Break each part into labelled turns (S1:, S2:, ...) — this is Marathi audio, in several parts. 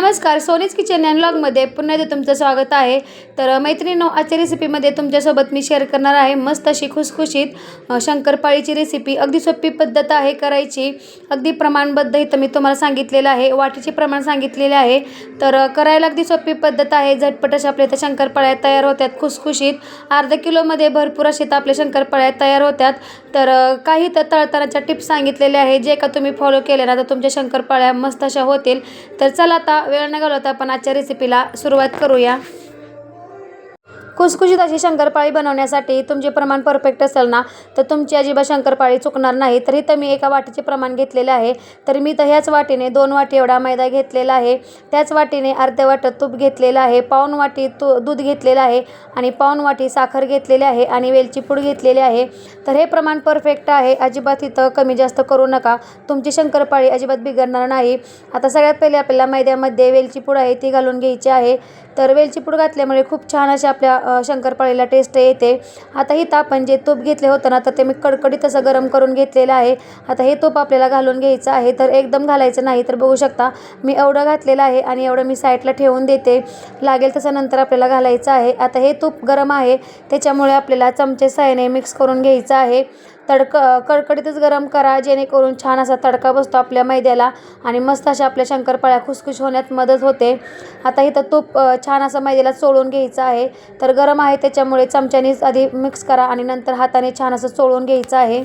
S1: नमस्कार सोनीज किचन अँड पुन्हा एकदा तुमचं स्वागत आहे. तर मैत्रिणीनो आजच्या रेसिपीमध्ये तुमच्यासोबत मी शेअर करणार आहे. मस्त अशी खुसखुशीत शंकरपाळीची रेसिपी अगदी सोपी पद्धत आहे करायची. अगदी प्रमाणबद्ध इथं मी तुम्हाला सांगितलेलं आहे. वाटीचे प्रमाण सांगितलेले आहे. तर करायला अगदी सोपी पद्धत आहे. झटपट अशा आपल्या इथं शंकरपाळ्या तयार होत्यात. खुसखुशीत. अर्धा किलोमध्ये भरपूर असे तर आपल्या शंकरपाळ्या तयार होत्यात. तर काही तर तळतळाच्या टिप्स सांगितलेल्या आहे जे का तुम्ही फॉलो केल्या ना तर तुमच्या शंकरपाळ्या मस्त अशा होतील. तर चला आता वेळ न घालवता आपण आजच्या रेसिपीला सुरुवात करूया. खुसखुशीत अशी शंकरपाळी बनवण्यासाठी तुमचे प्रमाण परफेक्ट असेल ना तर तुमची अजिबात शंकरपाळी चुकणार नाही. तर इथं मी एका वाटीचे प्रमाण घेतलेले आहे. तर मी तर ह्याच वाटीने दोन वाटी एवढा मैदा घेतलेला आहे. त्याच वाटीने अर्ध्या वाटं तूप घेतलेलं आहे. पाऊन वाटी तू दूध घेतलेलं आहे आणि पाऊन वाटी साखर घेतलेली आहे आणि वेलची पूड घेतलेली आहे. तर हे प्रमाण परफेक्ट आहे. अजिबात इथं कमी जास्त करू नका. तुमची शंकरपाळी अजिबात बिघडणार नाही. आता सगळ्यात पहिले आपल्याला मैद्यामध्ये वेलची पूड आहे ती घालून घ्यायची आहे. तर वेलची पूड घातल्यामुळे खूप छान अशा आपल्या अ, शंकरपाळीला टेस्ट येते. आता इथं आपण जे तूप घेतले होतं ना तर ते मी कडकडीत असं गरम करून घेतलेलं आहे. आता हे तूप आपल्याला घालून घ्यायचं आहे. तर एकदम घालायचं नाही तर बघू शकता मी एवढं घातलेलं आहे आणि एवढं मी साईडला ठेवून देते. लागेल तसं नंतर आपल्याला घालायचं आहे. आता हे तूप गरम आहे. त्याच्यामुळे आपल्याला चमचे सायने मिक्स करून घ्यायचं आहे. तडक कडकडीतच गरम करा जेणेकरून छान असा तडका बसतो आपल्या मैद्याला आणि मस्त अशा आपल्या शंकरपाळ्या खुसखुश होण्यात मदत होते. आता इथं तूप छान असं मैद्याला चोळून घ्यायचं आहे. तर गरम आहे त्याच्यामुळे चमच्यानेच आधी मिक्स करा आणि नंतर हाताने छान असं चोळून घ्यायचं आहे.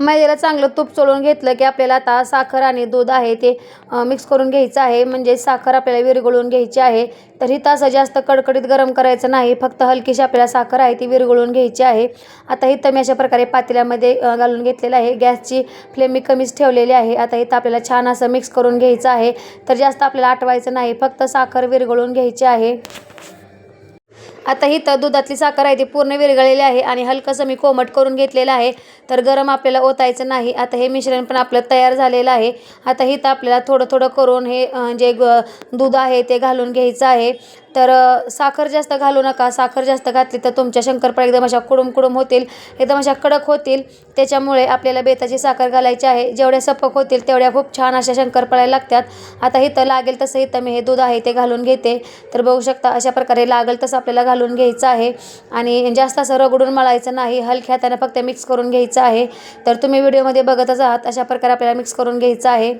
S1: मैद्याला चांगलं तूप चोळून घेतलं की आपल्याला आता साखर आणि दूध आहे ते मिक्स करून घ्यायचं आहे. म्हणजे साखर आपल्याला विरघळून घ्यायची आहे. तर ही असं जास्त कडकडीत गरम करायचं नाही. फक्त हलकीशी आपल्याला साखर आहे ती विरघळून घ्यायची आहे. आता इथं मी अशा प्रकारे पातेल्यामध्ये घालून घेतलेलं आहे. गॅसची फ्लेम मी कमीच ठेवलेली आहे. आता इथं आपल्याला छान असं मिक्स करून घ्यायचं आहे. तर जास्त आपल्याला आटवायचं नाही. फक्त साखर विरघळून घ्यायची आहे. आता इथं दुधातली साखर आहे ती पूर्ण विरघळलेली आहे आणि हलकंसं मी कोमट करून घेतलेलं आहे. तर गरम आपल्याला ओतायचं नाही. आता हे मिश्रण पण आपलं तयार झालेलं आहे. आता इथं आपल्याला थोडं थोडं करून हे जे ग दूध आहे ते घालून घ्यायचं आहे. तर साखर जास्त घालू नका साखर जास्त घातली तर तुमच्या शंकरपाळ्या एकदम अशा कुडूम कुडूम होतील एकदम अशा कडक होतील. त्याच्यामुळे आपल्याला बेताची साखर घालायची आहे. जेवढ्या सपक होतील तेवढ्या खूप छान अशा शंकरपाळ्या लागतात. आता इथं लागेल तसं इथं मी हे दूध आहे ते घालून घेते. तर बघू शकता अशा प्रकारे लागेल तसं आपल्याला घालून घ्यायचं आहे. आणि जास्त असं रगडून मळायचं नाही हलक्या हाताने फक्त मिक्स करून घ्यायचं आहे. तर तुम्ही व्हिडिओमध्ये बघतच आहात अशा प्रकारे आपल्याला मिक्स करून घ्यायचं आहे.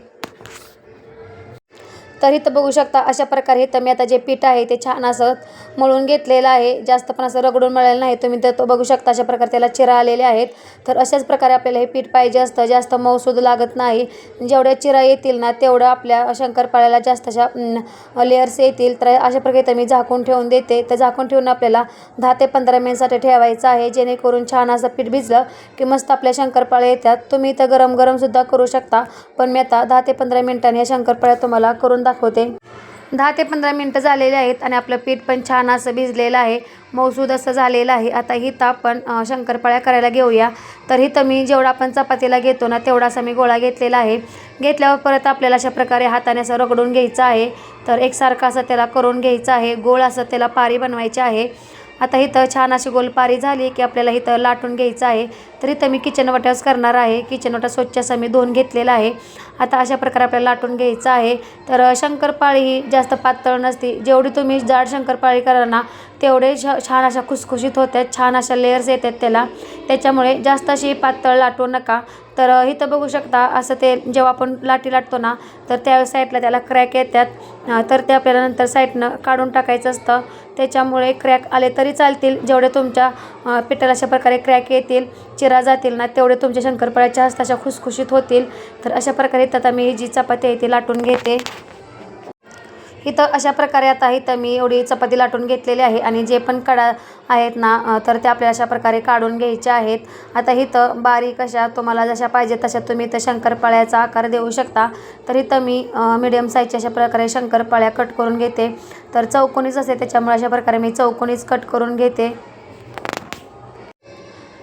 S1: तर इथं बघू शकता अशा प्रकारे इथं मी आता जे पीठ आहे ते छान असं मळून घेतलेलं आहे. जास्त पण असं रगडून मळलेलं नाही. तुम्ही तर तो बघू शकता अशा प्रकारे त्याला चिरा आलेले आहेत. तर अशाच प्रकारे आपल्याला हे पीठ पाहिजे असतं. जास्त मऊसूद लागत नाही. जेवढ्या चिरा येतील ना तेवढं आपल्या शंकरपाळ्याला जास्त अशा लेअर्स येतील. तर अशा प्रकारे तर मी झाकून ठेवून देते. तर झाकून ठेवून आपल्याला दहा ते पंधरा मिनिटसाठी ठेवायचं आहे. जेणेकरून छान असं पीठ भिजलं की मस्त आपल्या शंकरपाळ्या येतात. तुम्ही इथं गरम गरमसुद्धा करू शकता. पण मी आता दहा ते पंधरा मिनिटांनी या शंकरपाळ्या तुम्हाला करून दाखवते. दहा ते पंधरा मिनटं झालेले आहेत आणि आपलं पीठ पण छान असं भिजलेलं आहे. मौसूद असं झालेलं आहे. आता हिथं आपण शंकरपाळ्या करायला घेऊया. तर हिथं मी जेवढा आपण चपातीला घेतो ना तेवढा असा मी गोळा घेतलेला आहे. घेतल्यावर परत आपल्याला अशा प्रकारे हाताने असं रगडून घ्यायचं आहे. तर एकसारखं असं त्याला करून घ्यायचं आहे. गोळ असं त्याला पारी बनवायची आहे. आता इथं छान अशी गोलपारी झाली की आपल्याला इथं लाटून घ्यायचं आहे. तर इथं मी किचन वाट्याच करणार आहे. किचन वाटा स्वच्छ असा मी धुवून घेतलेला आहे. आता अशा प्रकारे आपल्याला लाटून घ्यायचं आहे. तर शंकरपाळी ही जास्त पातळ नसते. जेवढी तुम्ही जाड शंकरपाळी करा ना तेवढे छ छान अशा खुसखुशीत होतात. छान अशा लेअर्स येतात त्याला. त्याच्यामुळे जास्त अशी पातळ लाटू नका. तर इथं बघू शकता असं ते जेव्हा आपण लाटी लाटतो ना तर त्या साईडला त्याला क्रॅक येतात. तर ते आपल्याला नंतर साईडनं काढून टाकायचं असतं. त्याच्यामुळे क्रॅक आले तरी चालतील. जेवढे तुमच्या पिठाला अशा प्रकारे क्रॅक येतील चिरा जातील ना तेवढे तुमच्या शंकरपाळ्याच्या हस्ताशा खुशखुशीत खुसखुशीत होतील. तर अशा प्रकारे इथं आता मी जी चपाती आहे ती लाटून घेते. इथं अशा प्रकारे आता इथं मी एवढी चपाती लाटून घेतलेली आहे आणि जे पण कडा आहेत ना तर ते आपल्या अशा प्रकारे काढून घ्यायचे आहेत. आता इथं बारीक अशा तुम्हाला जशा पाहिजे तशा तुम्ही इथं शंकरपाळ्याचा आकार देऊ शकता. तर इथं मी मिडियम साईजच्या अशा प्रकारे शंकरपाळ्या कट करून घेते. तर चौकोनीच असते त्याच्यामुळे अशा प्रकारे मी चौकोनीच कट करून घेते.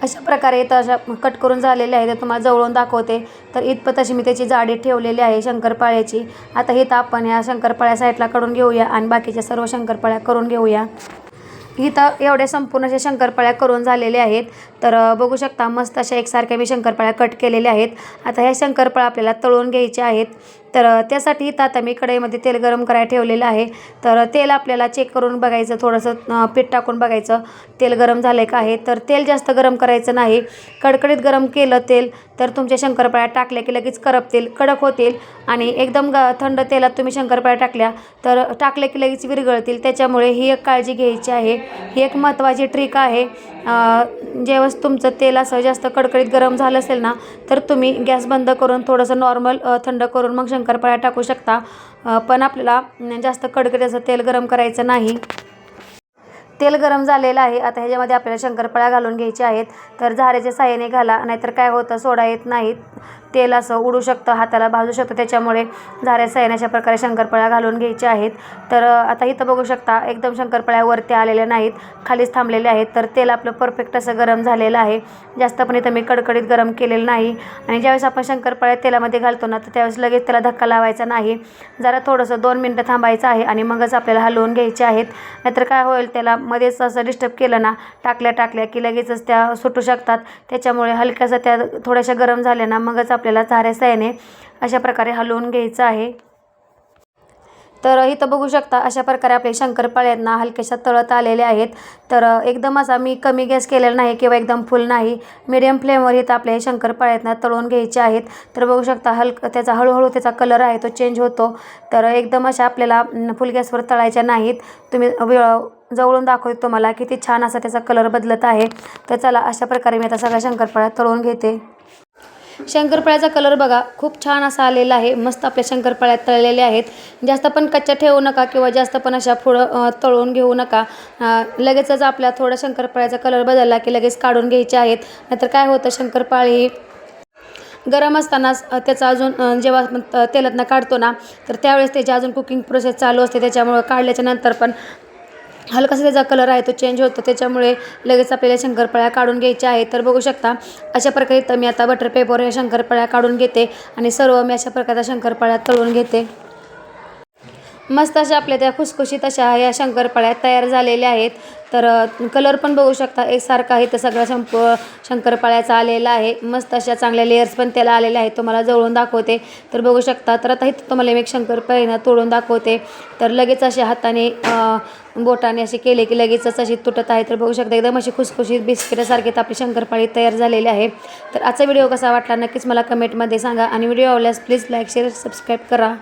S1: अशा प्रकारे इथं अशा कट करून झालेले आहे. ते तुम्हाला जवळून दाखवते. तर इतपत अशी मी त्याची जाडी ठेवलेली आहे शंकरपाळ्याची. आता इथं आपण ह्या शंकरपाळ्या साईडला काढून घेऊया आणि बाकीच्या सर्व शंकरपाळ्या करून घेऊया. इथं एवढ्या संपूर्ण अशा शंकरपाळ्या करून झालेल्या आहेत. तर बघू शकता मस्त अशा एकसारख्या मी शंकरपाळ्या कट केलेल्या आहेत. आता ह्या शंकरपाळ्या आपल्याला तळून घ्यायच्या आहेत. तर त्यासाठी इथं आता मी कढईमध्ये तेल गरम करायला ठेवलेलं आहे. तर तेल आपल्याला चेक करून बघायचं थोडंसं पीठ टाकून बघायचं. तेल गरम झालं आहे का आहे? तर तेल जास्त गरम करायचं नाही. कडकडीत गरम केलं तेल तर तुमच्या शंकरपाळ्या टाकल्या की लगेच करपतील कडक होतील. आणि एकदम ग थंड तेलात तुम्ही शंकरपाळ्या टाकल्या तर टाकल्या की लगेच विरघळतील. त्याच्यामुळे ही एक काळजी घ्यायची आहे. ही एक महत्त्वाची ट्रिक आहे. जेव्हाच तुमचं तेल असं जास्त कडकडीत गरम झालं असेल ना तर तुम्ही गॅस बंद करून थोडंसं नॉर्मल थंड करून मग शंकर शंकरपाळ्या टाकू शकता. पण आपल्याला जास्त कडकडीत असं तेल गरम करायचं नाही. तेल गरम झालेलं आहे. आता ह्याच्यामध्ये आपल्याला शंकरपाळ्या घालून घ्यायच्या आहेत. तर झाऱ्याच्या साह्याने घाला. नाहीतर काय होतं? सोडा येत नाहीत. तेल असं उडू शकतं हाताला भाजू शकतं. त्याच्यामुळे झाऱ्या येण्याच्या प्रकारे शंकरपळ्या घालून घ्यायच्या आहेत. तर आता इथं बघू शकता एकदम शंकरपळ्या वरती आलेल्या नाहीत खालीच थांबलेले आहेत. तर तेल आपलं परफेक्ट असं गरम झालेलं आहे. जास्त पण इथं मी कडकडीत गरम केलेलं नाही. आणि ज्यावेळेस आपण शंकरपाळ्या तेलामध्ये घालतो ना तर त्यावेळेस लगेच त्याला धक्का लावायचा नाही. जरा थोडंसं दोन मिनटं थांबायचं आहे आणि मगच आपल्याला हलवून घ्यायचे आहेत. नाहीतर काय होईल त्याला मध्येच असं डिस्टर्ब केलं ना टाकल्या टाकल्या की लगेचच त्या सुटू शकतात. त्याच्यामुळे हलक्यासा त्या थोड्याशा गरम झाल्या ना मगच आपल्याला झाऱ्या साह्याने अशा प्रकारे हलवून घ्यायचं आहे. तर इथं बघू शकता अशा प्रकारे आपले शंकरपाळ्यांना हलक्याशा तळत आलेले आहेत. तर एकदम असा मी कमी गॅस केलेला नाही किंवा एकदम फुल नाही. मीडियम फ्लेमवर इथं आपले शंकरपाळ्यांना तळून घ्यायचे आहेत. तर बघू शकता हलक त्याचा हळूहळू त्याचा कलर आहे तो चेंज होतो. तर एकदम अशा आपल्याला फुल गॅसवर तळायच्या नाहीत. तुम्ही वेळ जवळून दाखवते तुम्हाला किती छान असा त्याचा कलर बदलत आहे. तर चला अशा प्रकारे मी आता सगळ्या शंकरपाळ्या तळून घेते. शंकरपाळ्याचा कलर बघा खूप छान असा आलेला आहे. मस्त आपल्या शंकरपाळ्या तळलेल्या आहेत. जास्त पण कच्च्या ठेवू नका किंवा जास्त पण अशा पुढं तळून घेऊ नका. लगेचच आपल्या थोडा शंकरपाळ्याचा कलर बदलला की लगेच काढून घ्यायचे आहेत. नाहीतर काय होतं शंकरपाळी गरम असतानाच त्याचा अजून जेव्हा आपण तेलातनं काढतो ना तर त्यावेळेस त्याची अजून कुकिंग प्रोसेस चालू असते. त्याच्यामुळं काढल्याच्या नंतर पण हलकासा त्याचा कलर आहे तो चेंज होतो. त्याच्यामुळे लगेच आपल्याला शंकरपाळ्या काढून घ्यायच्या आहेत. तर बघू शकता अशा प्रकारे तर मी आता बटर पेपरवर या शंकरपाळ्या काढून घेते आणि सर्व मी अशा प्रकारच्या शंकरपाळ्या तळून घेते. मस्त अशा आपल्या त्या खुसखुशीत अशा या शंकरपाळ्या तयार झालेल्या आहेत. तर कलर पण बघू शकता. एकसारखा आहे तर सगळा शंप शंकरपाळ्याचा आलेला आहे. मस्त अशा चांगल्या लेयर्स पण त्याला आलेल्या आहेत. तुम्हाला जवळून दाखवते. तर बघू शकता. तर आता इथं तुम्हाला मी एक शंकरपाळीना तोडून दाखवते. तर लगेच अशा हाताने बोटाने असे केले की लगेचच अशी तुटत आहे. तर बघू शकता एकदम अशी खुसखुशीत बिस्किटासारखी तर आपली शंकरपाळी तयार झालेली आहे. तर आजचा व्हिडिओ कसा वाटला नक्कीच मला कमेंटमध्ये सांगा. आणि व्हिडिओ आवडल्यास प्लीज लाईक शेअर सबस्क्राईब करा.